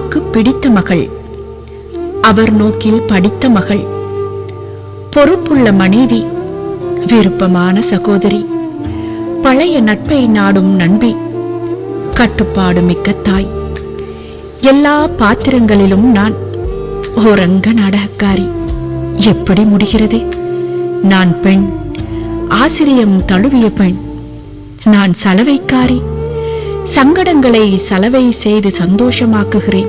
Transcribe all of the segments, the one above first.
பிடித்த மகள். அவர் நோக்கில் படித்த மகள். பொறுப்புள்ள மனைவி. விருப்பமான சகோதரி. பழைய நட்பை நாடும் நண்பி. கட்டுப்பாடு மிக்க தாய். எல்லா பாத்திரங்களிலும் நான் ஓரங்க நாடகக்காரி. எப்படி முடிகிறது? நான் பெண். ஆசிரியம் தழுவிய பெண். நான் சலவைக்காரி. சங்கடங்களை சலவை செய்து சந்தோஷமாக்குகிறேன்.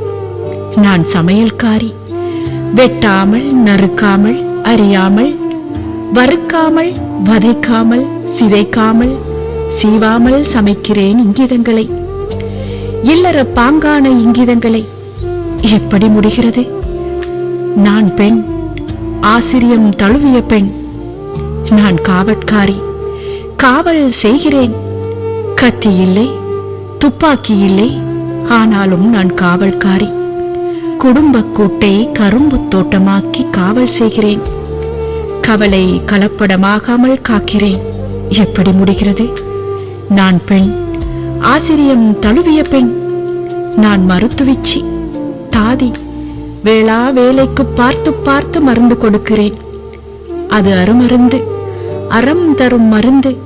நான் சமையல்காரி. வெட்டாமல் நறுக்காமல் அறியாமல் வறுக்காமல் வதைக்காமல் சிதைக்காமல் சீவாமல் சமைக்கிறேன் இங்கிதங்களை. இல்லற பாங்கான இங்கிதங்களை. எப்படி முடிகிறது? நான் பெண் ஆசிரியம் தழுவிய பெண். நான் காவற்காரி. காவல் செய்கிறேன். கத்தி இல்லை துப்பாக்கி இல்லை ஆனாலும் நான் காவல்காரி. குடும்பக் கூட்டை கரும்பு தோட்டமாக்கி காவல் செய்கிறேன். கவலை கலப்படமாகாமல் காக்கிறேன். எப்படி முடிகிறது? நான் பெண். ஆசிரியம் தழுவிய பெண். நான் மருத்துவிச்சி. தாதி வேளா வேலைக்கு பார்த்து பார்த்து மருந்து கொடுக்கிறேன். அது அருமருந்து அறம் தரும் மருந்து.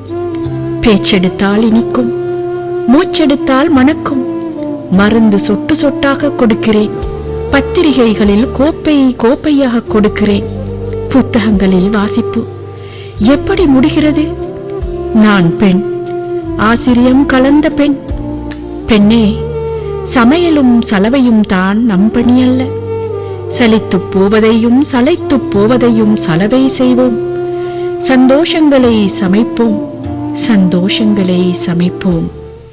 பேச்செடுத்தால் இனிக்கும். மூச்செடுத்தால் மணக்கும். மருந்து சொட்டு சொட்டாக கொடுக்கிறேன். பத்திரிகைகளில் கோப்பை கோப்பையாக கொடுக்கிறேன். புத்தகங்களில் வாசிப்பு. எப்படி முடிகிறது? நான் பெண். ஆசிரியம் கலந்த பெண். பெண்ணே சமையலும் சலவையும் தான் நம் பணி அல்ல. சலித்துப் போவதையும் சலைத்துப் போவதையும் சலவை செய்வோம். சந்தோஷங்களை சமைப்போம். சந்தோஷங்களை சமைப்போம்.